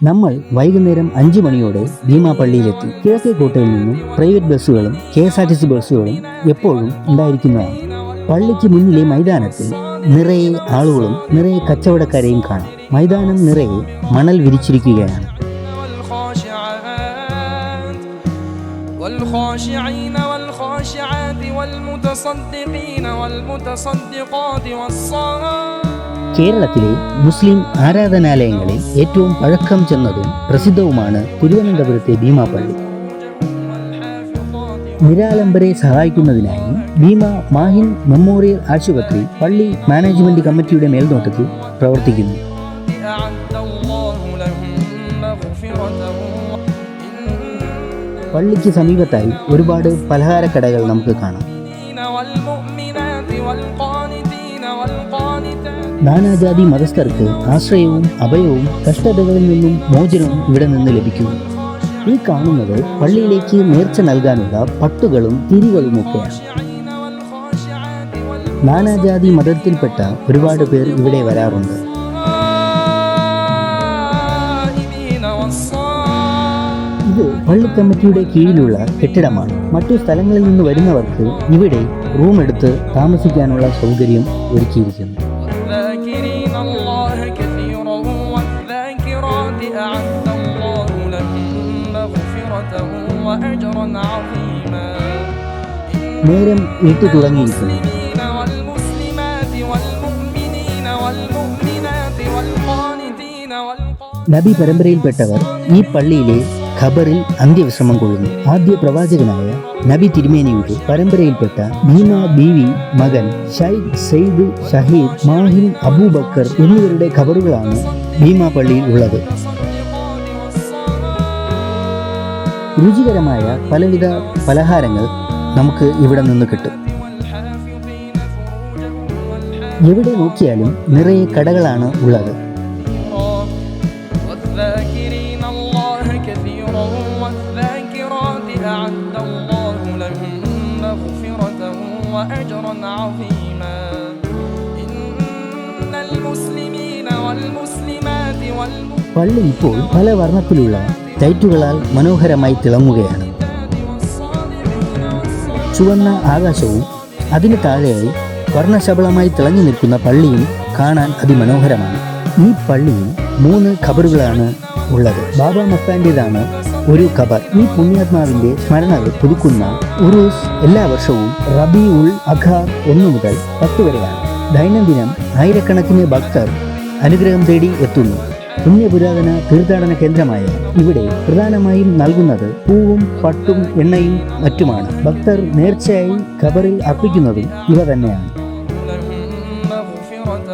നമ്മൾ വൈകുന്നേരം അഞ്ചു മണിയോടെ ഭീമാപള്ളിയിലെത്തി കിഴക്കേ കോട്ടയിൽ നിന്നും പ്രൈവറ്റ് ബസ്സുകളും K S R T C ബസ്സുകളും എപ്പോഴും ഉണ്ടായിരിക്കുന്നതാണ് പള്ളിക്ക് മുന്നിലെ മൈതാനത്തിൽ നിറയെ ആളുകളും നിറയെ കച്ചവടക്കാരെയും കാണാം മൈതാനം നിറയെ മണൽ വിരിച്ചിരിക്കുകയാണ് والخاشعات والخاشعين والخاشعات والمتصدقين والمتصدقات والصائمين കേരളത്തിലെ മുസ്ലിം ആരാധനാലയങ്ങളിൽ ഏറ്റവും പഴക്കം ചെന്നതും പ്രസിദ്ധവുമാണ് തിരുവനന്തപുരത്തെ ഭീമാപള്ളി നിരാലംബരെ സഹായിക്കുന്നതിനായി ഭീമ മാഹിൻ മെമ്മോറിയൽ ആശുപത്രി പള്ളി മാനേജ്മെന്റ് കമ്മിറ്റിയുടെ മേൽനോട്ടത്തിൽ പ്രവർത്തിക്കുന്നു. പള്ളിക്ക് സമീപത്തായി ഒരുപാട് പലഹാരക്കടകൾ നമുക്ക് കാണാം. നാനാജാതി മതസ്ഥർക്ക് ആശ്രയവും അഭയവും കഷ്ടതകളിൽ നിന്നും മോചനവും ഇവിടെ നിന്ന് ലഭിക്കും. ഈ കാണുന്നത് പള്ളിയിലേക്ക് നേർച്ച നൽകാനുള്ള പട്ടുകളും തിരികളുമൊക്കെയാണ് നാനാജാതി മതത്തിൽപ്പെട്ട ഒരുപാട് പേർ ഇവിടെ വരാറുണ്ട്. ഇത് പള്ളി കമ്മിറ്റിയുടെ കീഴിലുള്ള കെട്ടിടമാണ്. മറ്റു സ്ഥലങ്ങളിൽ നിന്ന് വരുന്നവർക്ക് ഇവിടെ റൂം എടുത്ത് താമസിക്കാനുള്ള സൗകര്യം ഒരുക്കിയിരിക്കുന്നു. وأجرا عظيما നേരം ഇട്ടു തുടങ്ങിയിരിക്കുന്നു المسلمين والمسلمات والمؤمنين والمؤمنات والقانتين والقانتين നബി പരമ്പരയിൽപ്പെട്ടവർ ഈ പള്ളിയിലെ ഖബറിൽ അന്ത്യവിശ്രമം കൊള്ളുന്നു ആദ്യ പ്രവാചകനായ നബി തിരുമേനിയുടെ പരമ്പരയിൽപ്പെട്ട ഭീമ ബീവി മകൻ ഷൈഖ് സെയ്ദ് ഷഹീദ് മാഹിൻ അബൂബക്കർ എന്നിവരുടെ ഖബറുകളാണ് ഭീമ പള്ളിയിൽ ഉള്ളത് രുചികരമായ പലവിധ പലഹാരങ്ങൾ നമുക്ക് ഇവിടെ നിന്ന് കിട്ടും والحافظين فروجهم എവിടെ നോക്കിയാലും നിറയെ കടകളാണ് ഉള്ളത് والحافظين والذاكرين الله كثيرا والذاكرات أعد الله لهم مغفرة وأجرا عظيما إن المسلمين والمسلمات والمؤمنات പള്ളി ഇപ്പോൾ പല വർണ്ണത്തിലുള്ള ലൈറ്റുകളാൽ മനോഹരമായി തിളങ്ങുകയാണ്. ചുവന്ന ആകാശവും അതിന് താഴെയായി വർണശബളമായി തിളങ്ങി നിൽക്കുന്ന പള്ളിയും കാണാൻ അതിമനോഹരമാണ്. ഈ പള്ളിയിൽ മൂന്ന് ഖബറുകളാണ് ഉള്ളത്. ബാബ മസ്താന്റേതാണ് ഒരു ഖബർ. ഈ പുണ്യാത്മാവിന്റെ സ്മരണകൾ പുതുക്കുന്ന ഉറൂസ് എല്ലാ വർഷവും റബി ഉൾ അഖ ഒന്നു മുതൽ പത്ത് വരെയാണ്. ദൈനംദിനം ആയിരക്കണക്കിന് ഭക്തർ അനുഗ്രഹം തേടി എത്തുന്നു. പുണ്യപുരാതന തീർത്ഥാടന കേന്ദ്രമായ ഇവിടെ പ്രധാനമായും നൽകുന്നത് പൂവും പട്ടും എണ്ണയും മറ്റുമാണ് ഭക്തർ നേർച്ചയായി ഖബറിൽ അർപ്പിക്കുന്നതും ഇവ തന്നെയാണ് لهم مغفرة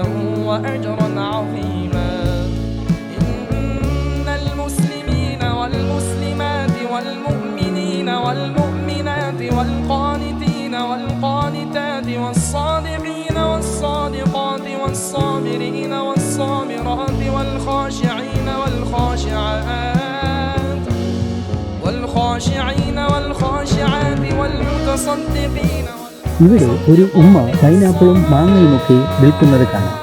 وأجرا عظيما إن المسلمين والمسلمات والمؤمنين والمؤمنات والقانتين والقانتات والصادقين والصادقات والصابرين والصابرات والخاشعين والخاشعات والخاشعين والخاشعات والمتصدقين وال ഇവിടെ ഒരു ഉമ്മ പൈനാപ്പിളും മാങ്ങയുമൊക്കെ വിൽക്കുന്നത് കാണാം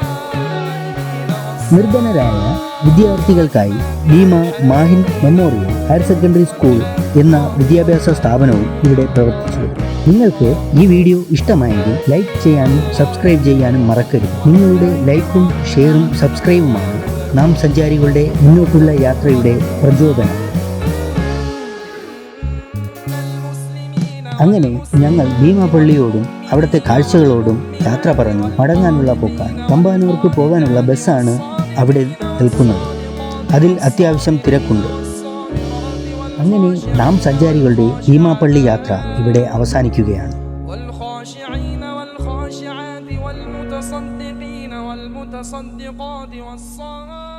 നിർധനരായ വിദ്യാർത്ഥികൾക്കായി Bheema Mahin memorial higher secondary school എന്ന വിദ്യാഭ്യാസ സ്ഥാപനവും ഇവിടെ പ്രവർത്തിച്ചു വരുന്നു. നിങ്ങൾക്ക് ഈ വീഡിയോ ഇഷ്ടമായെങ്കിൽ ലൈക്ക് ചെയ്യാനും സബ്സ്ക്രൈബ് ചെയ്യാനും മറക്കരുത്. നിങ്ങളുടെ ലൈക്കും ഷെയറും സബ്സ്ക്രൈബുമാണ് നാം സഞ്ചാരികളുടെ മുന്നോട്ടുള്ള യാത്രയുടെ പ്രചോദനം. അങ്ങനെ ഞങ്ങൾ ഭീമാപള്ളിയോടും അവിടുത്തെ കാഴ്ചകളോടും യാത്ര പറഞ്ഞു. മടങ്ങാനുള്ള പോക്കാണ് തമ്പാനൂർക്ക് പോകാനുള്ള ബസ്സാണ് അവിടെ നിൽക്കുന്നത്. അതിൽ അത്യാവശ്യം തിരക്കുണ്ട്. അങ്ങനെ നാം സഞ്ചാരികളുടെ ഭീമാപള്ളി യാത്ര ഇവിടെ അവസാനിക്കുകയാണ് والخاشعين والخاشعات والمتصدقين والمتصدقات والصائمين